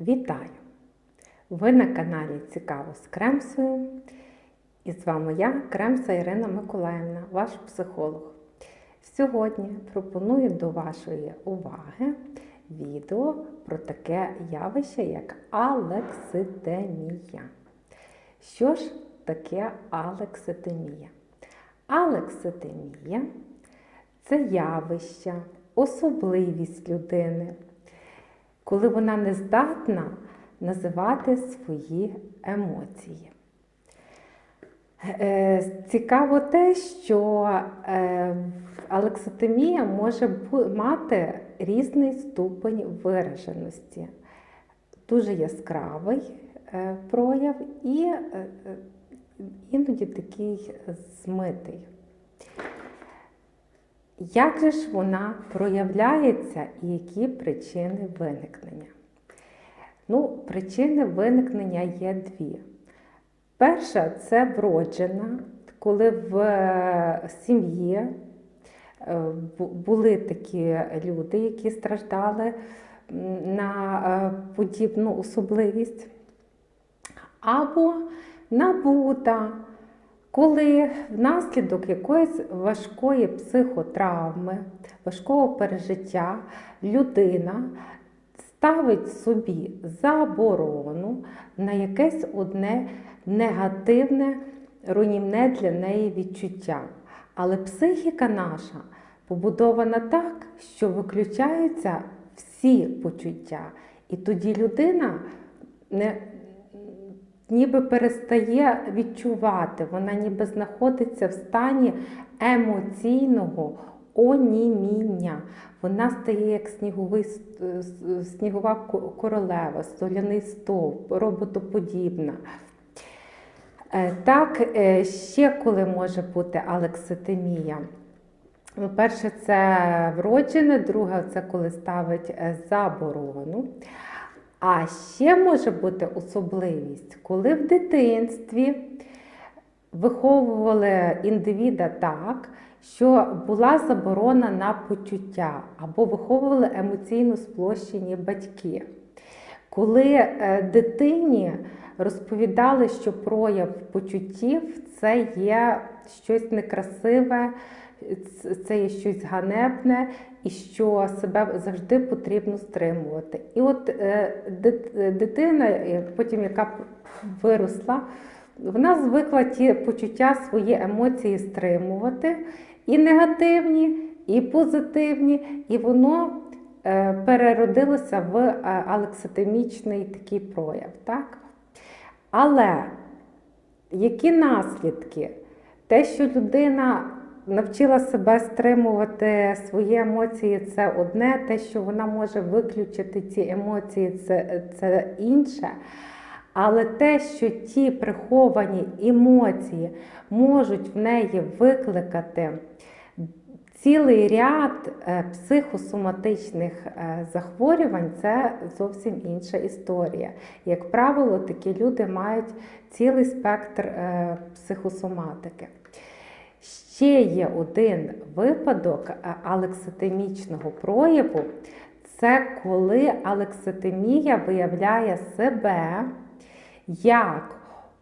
Вітаю! Ви на каналі Цікаво з Кремсою. І з вами я, Кремса Ірина Миколаївна, ваш психолог. Сьогодні пропоную до вашої уваги відео про таке явище, як алекситемія. Що ж таке алекситемія? Алекситемія це явище, особливість людини, коли вона не здатна називати свої емоції. Е, Цікаво те, що е, алекситимія може мати різний ступень вираженості, дуже яскравий е, прояв і іноді такий змитий. Як же ж вона проявляється і які причини виникнення? Ну, причини виникнення є дві. Перша це вроджена, коли в е, сім'ї е, були такі люди, які страждали на е, подібну особливість, або набута, коли внаслідок якоїсь важкої психотравми, важкого пережиття людина ставить собі заборону на якесь одне негативне, руйнівне для неї відчуття. Але психіка наша побудована так, що виключаються всі почуття. І тоді людина не, ніби перестає відчувати, вона ніби знаходиться в стані емоційного оніміння. Вона стає як сніговий, снігова королева, соляний стовп, роботоподібна. Е, Так, е, ще коли може бути алекситимія? Ну, Перше, це вроджене, друге це коли ставить е, заборону. А ще може бути особливість, коли в дитинстві виховували індивіда так, що була заборона на почуття, або виховували емоційно сплощені батьки. Коли е, дитині розповідали, що прояв почуттів це є щось некрасиве, це є щось ганебне, і що себе завжди потрібно стримувати. І от е, е, дитина, е, потім яка виросла, вона звикла ті почуття, свої емоції стримувати, і негативні, і позитивні, і воно переродилося в алекситимічний такий прояв. Так? Але які наслідки? Те, що людина навчила себе стримувати свої емоції, це одне, те, що вона може виключити ці емоції, це, це інше. Але те, що ті приховані емоції можуть в неї викликати цілий ряд е, психосоматичних е, захворювань, це зовсім інша історія. Як правило, такі люди мають цілий спектр е, психосоматики. Ще є один випадок е, алекситимічного прояву. Це коли алекситимія виявляє себе як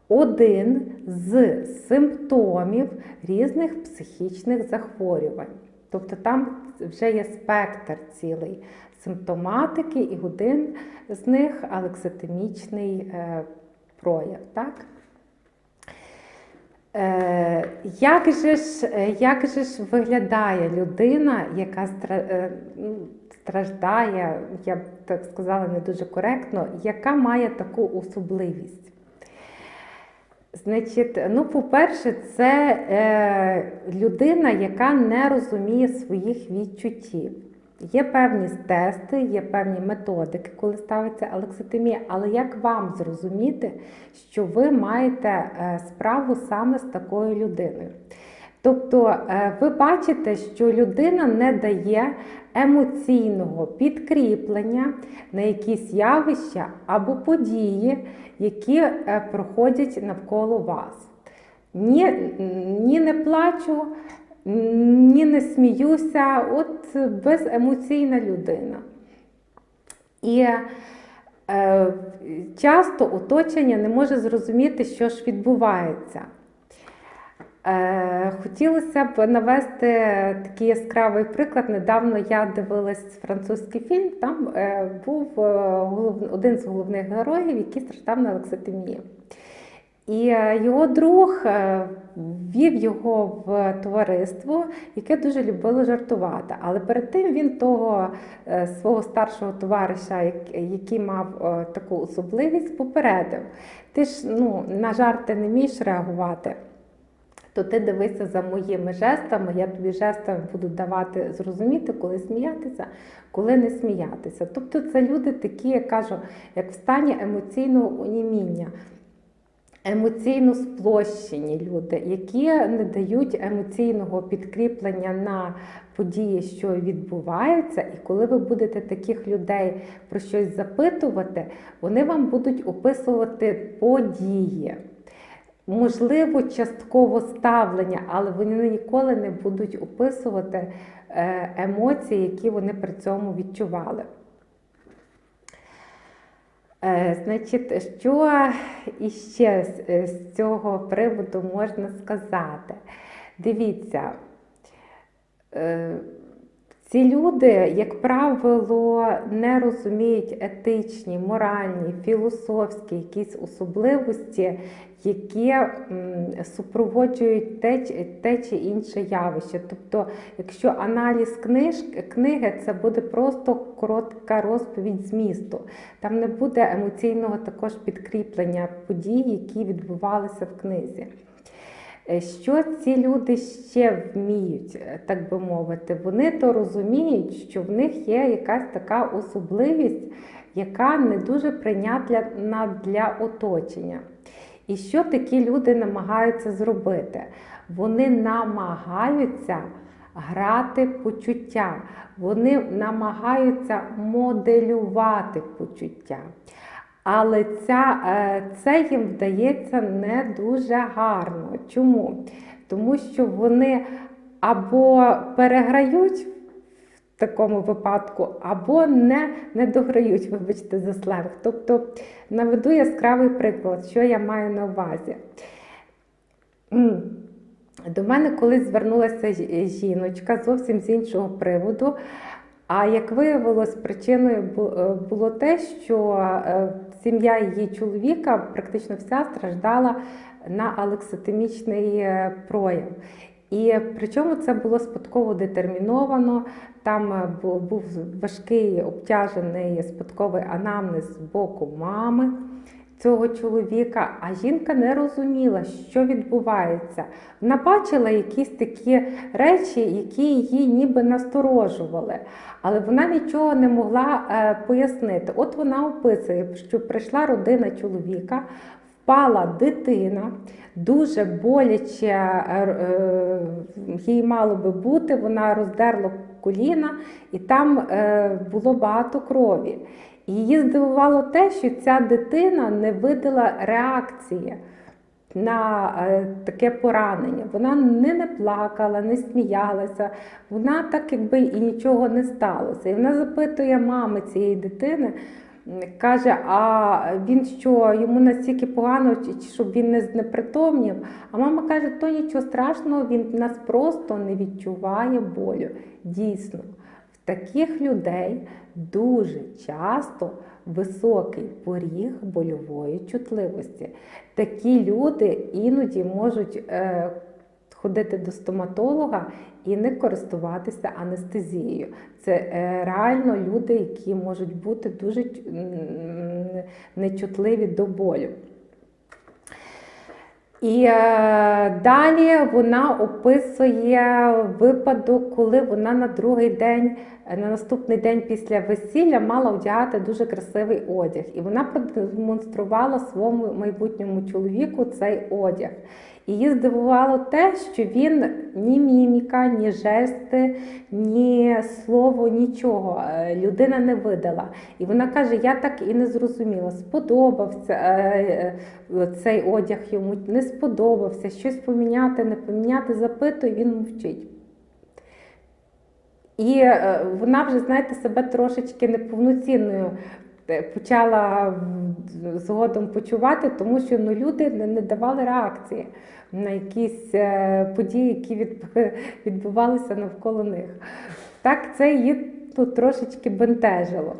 один з симптомів різних психічних захворювань. Тобто там вже є спектр цілий симптоматики, і один з них алекситимічний е, прояв. Так? Е, як, же ж, е, як же ж виглядає людина, яка е, ну, страждає, я б так сказала не дуже коректно, яка має таку особливість? Значить, ну, по-перше, це е, людина, яка не розуміє своїх відчуттів. Є певні тести, є певні методики, коли ставиться алекситимія, але як вам зрозуміти, що ви маєте е, справу саме з такою людиною? Тобто е, ви бачите, що людина не дає емоційного підкріплення на якісь явища або події, які е, проходять навколо вас. Ні, ні не плачу, ні не сміюся, от беземоційна людина. І Е, Часто оточення не може зрозуміти, що ж відбувається. Е, Хотілося б навести такий яскравий приклад. Недавно я дивилась французький фільм. Там е, був е, один з головних героїв, який страждав на лекситимії. І е, його друг е, ввів його в товариство, яке дуже любило жартувати. Але перед тим він того е, свого старшого товариша, який мав таку особливість, попередив. Ти ж ну, на жарти не вмієш реагувати. То ти дивися за моїми жестами, я тобі жестами буду давати зрозуміти, коли сміятися, коли не сміятися. Тобто це люди такі, я кажу, як в стані емоційного оніміння, емоційно сплощені люди, які не дають емоційного підкріплення на події, що відбуваються. І коли ви будете таких людей про щось запитувати, вони вам будуть описувати події. Можливо, частково ставлення, але вони ніколи не будуть описувати е, емоції, які вони при цьому відчували. Е, Значить, що іще з, е, цього приводу можна сказати? Дивіться, е, ці люди, як правило, не розуміють етичні, моральні, філософські якісь особливості, які супроводжують те, те чи інше явище. Тобто, якщо аналіз книж, книги, це буде просто коротка розповідь змісту. Там не буде емоційного також підкріплення подій, які відбувалися в книзі. Е, Що ці люди ще вміють, е, так би мовити? Вони то розуміють, що в них є якась така особливість, яка не дуже прийнятна для оточення. І що такі люди намагаються зробити? Вони намагаються грати почуття, вони намагаються моделювати почуття. Але ця, е, це їм вдається не дуже гарно. Чому? Тому що вони або переграють в такому випадку, або не, не дограють, вибачте, за сленг. Тобто наведу яскравий приклад, що я маю на увазі. До мене колись звернулася жіночка зовсім з іншого приводу. А як виявилось, причиною е, було те, що е, сім'я її чоловіка практично вся страждала на алекситимічний е, прояв. І причому це було спадково детерміновано. Там був важкий обтяжений спадковий анамнез з боку мами цього чоловіка, а жінка не розуміла, що відбувається. Вона бачила якісь такі речі, які її ніби насторожували, але вона нічого не могла е, пояснити. От вона описує, що прийшла родина чоловіка, впала дитина, дуже боляче е, е, їй мало би бути, вона роздерла коліна, і там було багато крові. Її здивувало те, що ця дитина не видала реакції на е, таке поранення. Вона не, не плакала, не сміялася, вона так якби і нічого не сталося. І вона запитує мами цієї дитини, каже: а він що, йому настільки погано, щоб він не знепритомнів? А мама каже, то нічого страшного, він нас просто не відчуває болю. Дійсно. Таких людей дуже часто високий поріг больової чутливості. Такі люди іноді можуть е, ходити до стоматолога і не користуватися анестезією. Це е, реально люди, які можуть бути дуже нечутливі до болю. І е, далі вона описує випадок, коли вона на другий день, на наступний день після весілля мала одягати дуже красивий одяг. І вона продемонструвала своєму майбутньому чоловіку цей одяг. І її здивувало те, що він ні міміка, ні жести, ні слово, нічого е, людина не видала. І вона каже: я так і не зрозуміла, сподобався е, е, цей одяг йому, не сподобався, щось поміняти, не поміняти, запитує, він мовчить. І е, вона вже, знаєте, себе трошечки неповноцінною е, почала згодом почувати, тому що ну, люди не, давали реакції на якісь е, події, які відбувалися навколо них. Так, це її тут трошечки бентежило.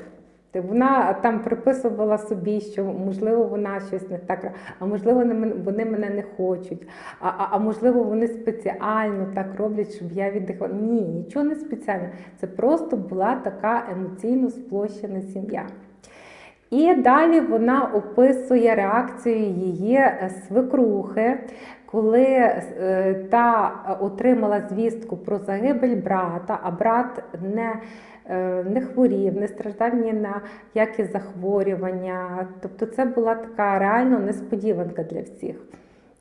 Ти- Вона там приписувала собі, що можливо вона щось не так, а можливо вони мене не хочуть, а, а, а можливо вони спеціально так роблять, щоб я віддихала. Ні, нічого не спеціально. Це просто була така емоційно сплощена сім'я. І далі вона описує реакцію її е, свекрухи, коли е, та отримала звістку про загибель брата, а брат не, е, не хворів, не страждав на які захворювання. Тобто це була така реально несподіванка для всіх.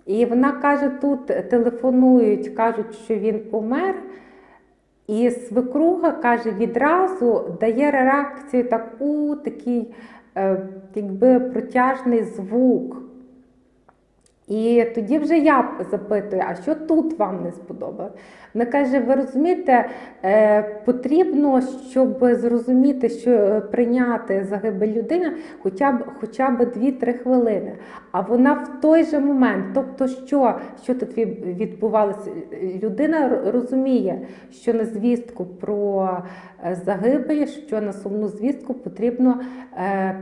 І вона каже: тут телефонують, кажуть, що він помер. І свекруга каже, відразу дає реакцію таку, такий е, якби протяжний звук. І тоді вже я запитую, а що тут вам не сподобалось? Вона каже: ви розумієте, е, потрібно, щоб зрозуміти, що прийняти загибель людини хоча б хоча б 2-3 хвилини. А вона в той же момент, тобто, що, що тут відбувалося? Людина розуміє, що на звістку про е, загибель, що на сумну звістку потрібно е,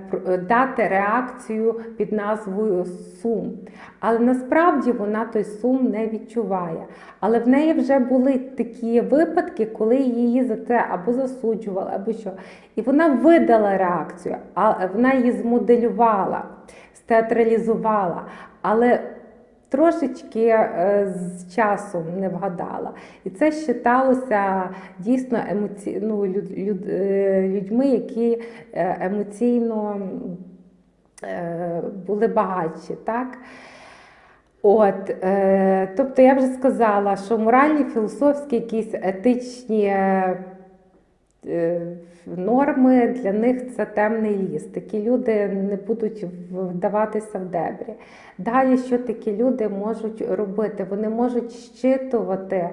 дати реакцію під назвою сум. Але насправді вона той сум не відчуває. Але в неї вже були такі випадки, коли її за це або засуджували, або що. І вона видала реакцію, а вона її змоделювала, стеатралізувала. Але трошечки е, з часом не вгадала. І це вважалося дійсно емоці... ну, люд... Люд... е, людьми, які е, емоційно були багатші. Так? От, е, тобто я вже сказала, що моральні, філософські, якісь етичні е, е, норми для них це темний ліс. Такі люди не будуть вдаватися в дебрі. Далі, що такі люди можуть робити? Вони можуть щитувати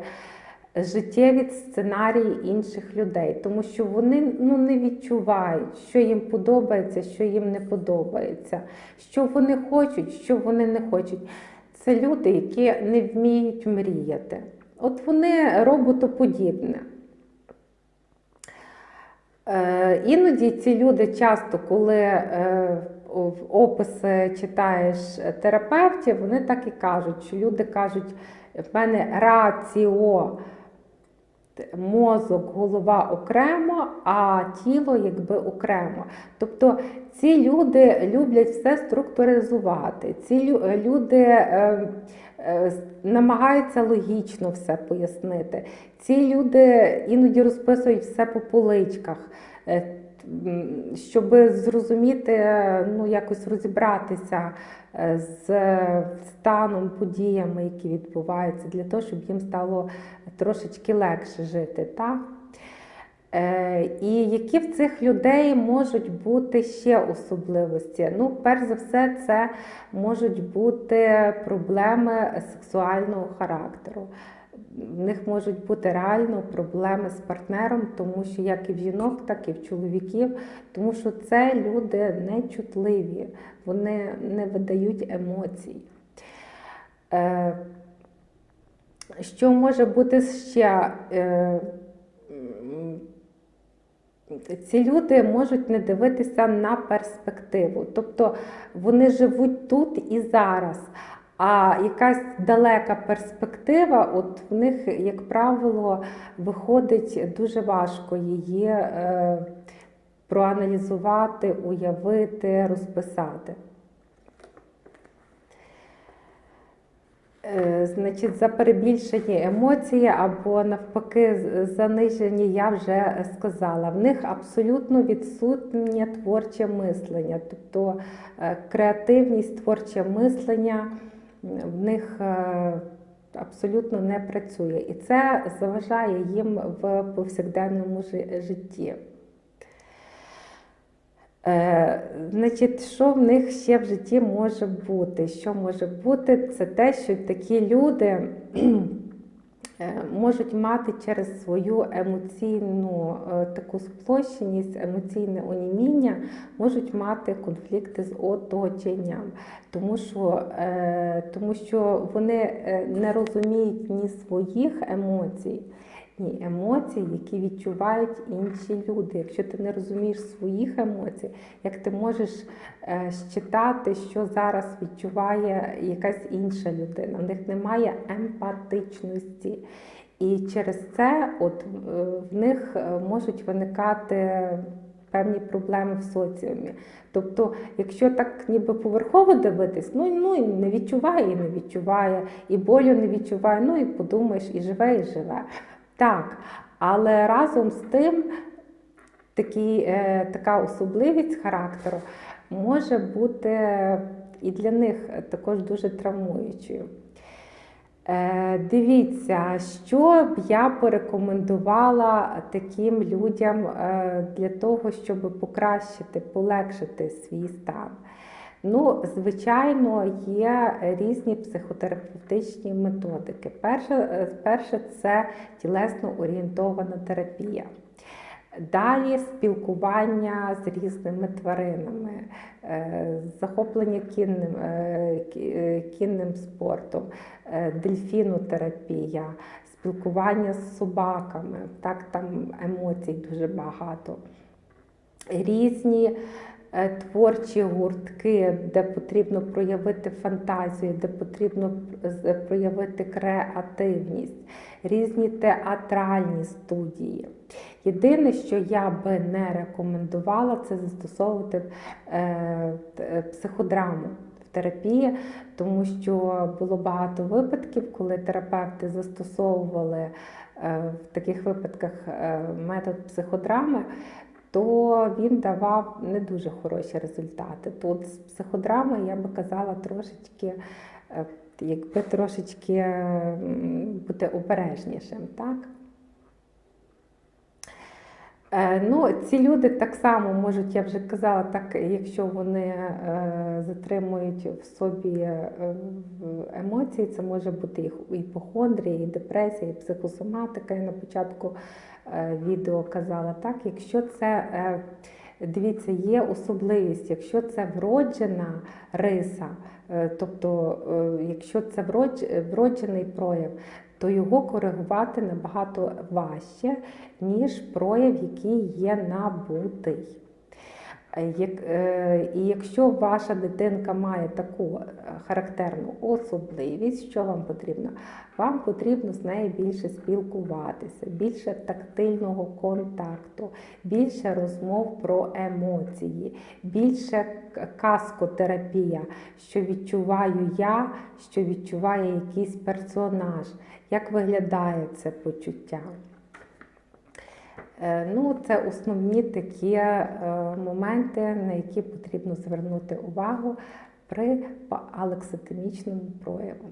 життєві сценарії інших людей, тому що вони ну, не відчувають, що їм подобається, що їм не подобається, що вони хочуть, що вони не хочуть. Це люди, які не вміють мріяти. От вони роботоподібні. Е, іноді ці люди часто, коли е, в описи читаєш терапевтів, вони так і кажуть, що люди кажуть, в мене раціо, мозок, голова окремо, а тіло якби окремо. Тобто ці люди люблять все структуризувати. Ці люди е, е, намагаються логічно все пояснити. Ці люди іноді розписують все по поличках. Щоб зрозуміти, ну якось розібратися е, з станом, подіями, які відбуваються, для того, щоб їм стало трошечки легше жити. Так? Е, І які в цих людей можуть бути ще особливості? Ну, перш за все, це можуть бути проблеми сексуального характеру. В них можуть бути реально проблеми з партнером, тому що як і в жінок, так і в чоловіків, тому що це люди нечутливі, вони не видають емоцій. Е, Що може бути ще? Е, ці люди можуть не дивитися на перспективу, тобто вони живуть тут і зараз. А якась далека перспектива, от в них, як правило, виходить дуже важко її е, проаналізувати, уявити, розписати. Е, Значить, за перебільшені емоції або навпаки занижені, я вже сказала. В них абсолютно відсутнє творче мислення, тобто е, креативність, творче мислення в них е, абсолютно не працює. І це заважає їм в повсякденному житті. Е, Значить, що в них ще в житті може бути? Що може бути? Це те, що такі люди можуть мати через свою емоційну е, таку сплощеність, емоційне оніміння, можуть мати конфлікти з оточенням, тому що, е, тому що вони е, не розуміють ні своїх емоцій. Ні, емоції, які відчувають інші люди. Якщо ти не розумієш своїх емоцій, як ти можеш е, щитати, що зараз відчуває якась інша людина? В них немає емпатичності. І через це от е, в них е, можуть виникати певні проблеми в соціумі. Тобто, якщо так ніби поверхово дивитись, ну, ну і не відчуває, і не відчуває, і болю не відчуває, ну і подумаєш, і живе, і живе. Так, але разом з тим такі, е, така особливість характеру може бути і для них також дуже травмуючою. Е, Дивіться, що б я порекомендувала таким людям е, для того, щоб покращити, полегшити свій стан. Ну, звичайно, є різні психотерапевтичні методики. Перше, е, перше це тілесно орієнтована терапія. Далі спілкування з різними тваринами, е, захоплення кінним, е, кі- кінним спортом, дельфінотерапія, спілкування з собаками, так там емоцій дуже багато. Різні творчі гуртки, де потрібно проявити фантазію, де потрібно проявити креативність, різні театральні студії. Єдине, що я би не рекомендувала, це застосовувати е, психодраму в терапії, тому що було багато випадків, коли терапевти застосовували е, в таких випадках е, метод психодрами, то він давав не дуже хороші результати. Тут з психодрами я би казала трошечки, е, якби трошечки бути обережнішим, так? Е, Ну, ці люди так само можуть, я вже казала, так, якщо вони е, затримують в собі е, емоції, це може бути і іпохондрія, і депресія, і психосоматика. Я на початку е, відео казала так. Якщо це е, дивіться, є особливість, якщо це вроджена риса, е, тобто, е, якщо це вроджений прояв, то його коригувати набагато важче, ніж прояв, який є набутий. Е, е, і якщо ваша дитинка має таку е, характерну особливість, що вам потрібно? Вам потрібно з нею більше спілкуватися, більше тактильного контакту, більше розмов про емоції, більше к- каскотерапія, що відчуваю я, що відчуває якийсь персонаж, як виглядає це почуття. Е, Ну, це основні такі е, моменти, на які потрібно звернути увагу при алекситимічному прояву.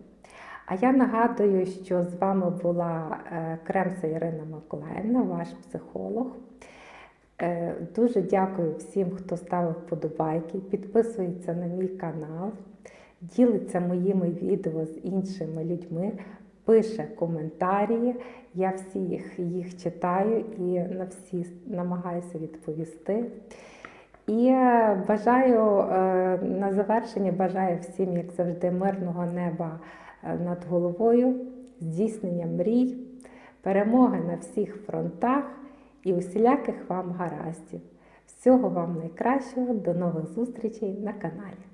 А я нагадую, що з вами була е, Кремса Ірина Миколаївна, ваш психолог. Дуже дякую всім, хто ставив вподобайки, підписується на мій канал, ділиться моїми відео з іншими людьми, пише коментарі. Я всі їх, їх читаю і на всі намагаюся відповісти. І е, бажаю е, на завершення бажаю всім, як завжди, мирного неба е, над головою, здійснення мрій, перемоги на всіх фронтах і усіляких вам гараздів. Всього вам найкращого, до нових зустрічей на каналі.